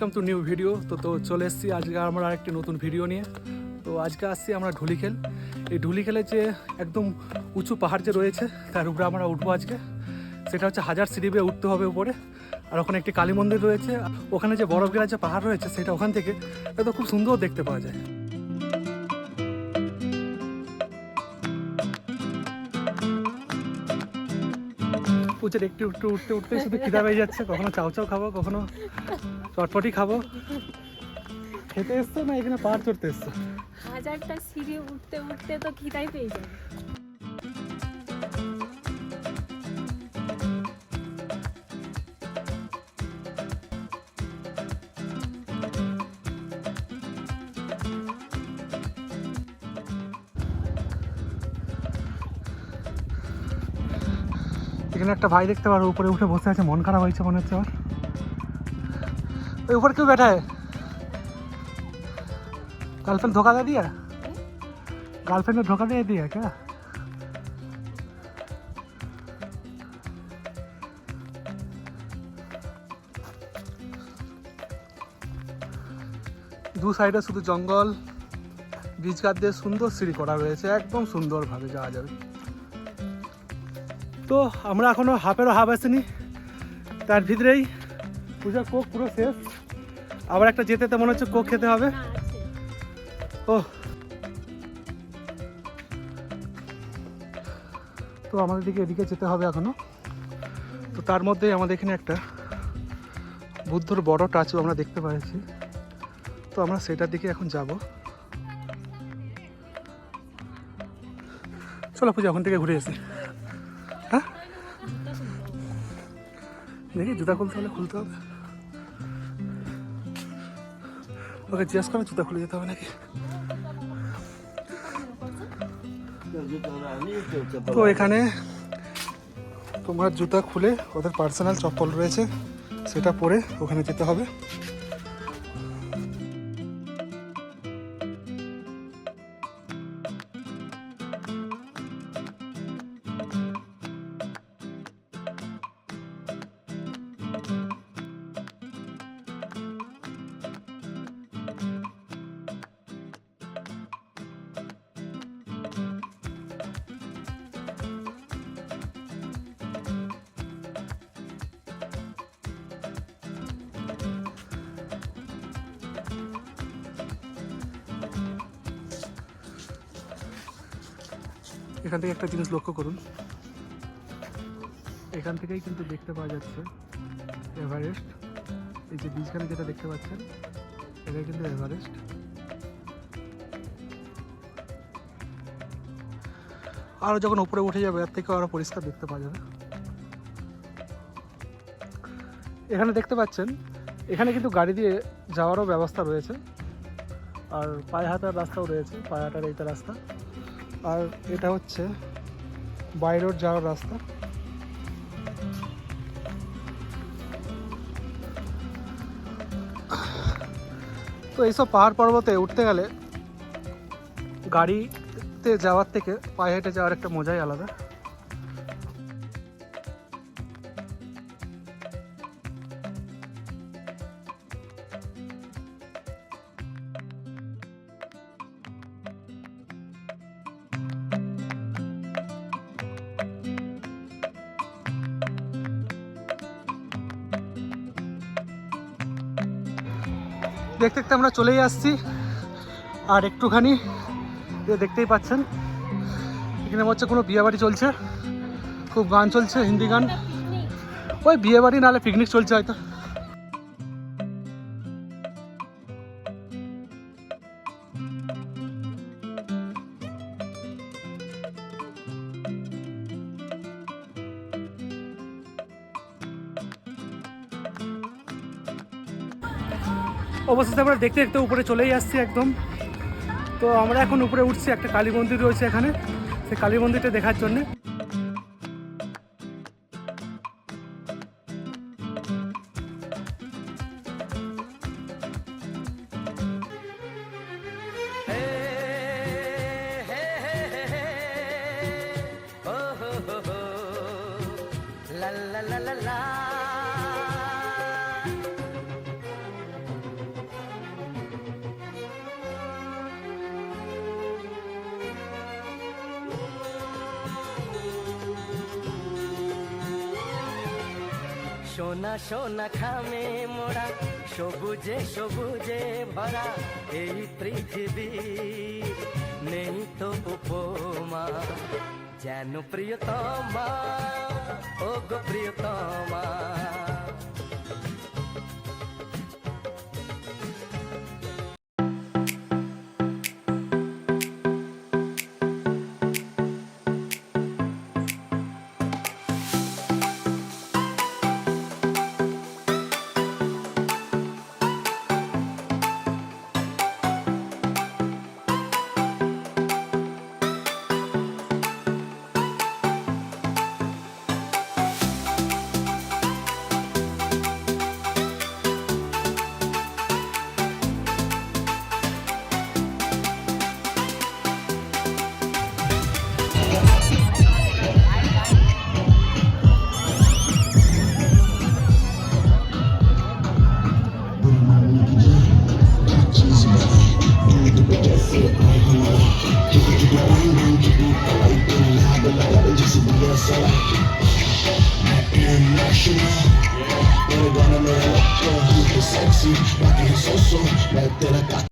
Welcome to new video তো তো চলে এসেছি আজকে আমরা আরেকটি নতুন ভিডিও নিয়ে। তো আজকে আসছি আমরা ঢুলি খেল এই ঢুলি খেলে যে একদম উঁচু পাহাড় যে রয়েছে, তার উপরে আমরা উঠবো আজকে। সেটা হচ্ছে হাজার সিঁড়ি বেয়ে উঠতে হবে উপরে। আর ওখানে একটি কালী মন্দির রয়েছে। ওখানে যে বরফ গেলা যে পাহাড় রয়েছে, সেটা ওখান থেকে। তো খুব সুন্দর দেখতে পাওয়া যায়। পুজোর একটু একটু উঠতে উঠতে শুধু খিদা পেয়ে যাচ্ছে। কখনো চাও চাউ খাব, কখনো চটপটি খাব। খেতে এসছো না? এখানে পাহাড় চড়তে এসছো? হাজারটা সিঁড়ি উঠতে উঠতে তো খিদাই পেয়ে যাবে। এখানে একটা ভাই দেখতে পারো উপরে উঠে বসে আছে মন খারাপ হয়েছে মনে হচ্ছে আমার ওই উপর কেউ बैठा है गर्लफ्रेंड धोखा दे दिया गर्लफ्रेंड ने धोखा दे दिया क्या দু সাইডে শুধু জঙ্গল বীজ গাছ দিয়ে সুন্দর সিঁড়ি করা রয়েছে একদম সুন্দরভাবে যাওয়া যাবে তো আমরা এখনও হাফেরও হাফ আসেনি। তার ভিতরেই পূজার কোক পুরো শেষ। আবার একটা যেতে তো মনে হচ্ছে কোক খেতে হবে। না ও তো আমাদের দিকে এদিকে যেতে হবে এখনও। তো তার মধ্যেই আমাদের এখানে একটা বুদ্ধর বড় টাচু আমরা দেখতে পাচ্ছি। তো আমরা সেটার দিকে এখন যাব। চলো পূজা ওখান থেকে ঘুরে এসে দেখি জুতা খুলতে হলে খুলতে হবে। ওকে জিজ্ঞেস করে জুতা খুলে যেতে হবে নাকি? তো এখানে তোমার জুতা খুলে ওদের পার্সোনাল চপ্পল রয়েছে, সেটা পরে ওখানে যেতে হবে। এখান থেকে একটা জিনিস লক্ষ্য করুন। এখান থেকেই কিন্তু দেখতে পাওয়া যাচ্ছে এভারেস্ট। এই যে বীজখানে যেটা দেখতে পাচ্ছেন, এটাই কিন্তু এভারেস্ট। আরও যখন উপরে উঠে যাবে, এর থেকেও আরও পরিষ্কার দেখতে পাওয়া যাবে। এখানে দেখতে পাচ্ছেন, এখানে কিন্তু গাড়ি দিয়ে যাওয়ারও ব্যবস্থা রয়েছে। আর পায়ে হাঁটার রাস্তাও রয়েছে, পায়ে হাঁটার এইটা রাস্তা। আর এটা হচ্ছে বাই রোড যাওয়ার রাস্তা। তো এইসব পাহাড় পর্বতে উঠতে গেলে গাড়িতে যাওয়ার থেকে পায়ে হেঁটে যাওয়ার একটা মজাই আলাদা। দেখতে দেখতে আমরা চলেই আসছি। আর একটুখানি দেখতেই পাচ্ছেন, এখানে হচ্ছে কোনো বিয়েবাড়ি চলছে। খুব গান চলছে, হিন্দি গান। ওই বিয়েবাড়ি নাহলে পিকনিক চলছে হয়তো। অবশেষে আমরা দেখতে দেখতে উপরে চলেই আসছি একদম। তো আমরা এখন উপরে উঠছি, একটা কালী মন্দির রয়েছে এখানে, সেই কালী মন্দিরটা দেখার জন্যে। La la la la la. সোনা সোনা খামে মোড়া, সবুজে সবুজে ভরা এই পৃথিবী। নেই তো উপমা, যেন প্রিয়তমা ও গো প্রিয়তমা। They wanna know what you're sexy, body is so so, that I got.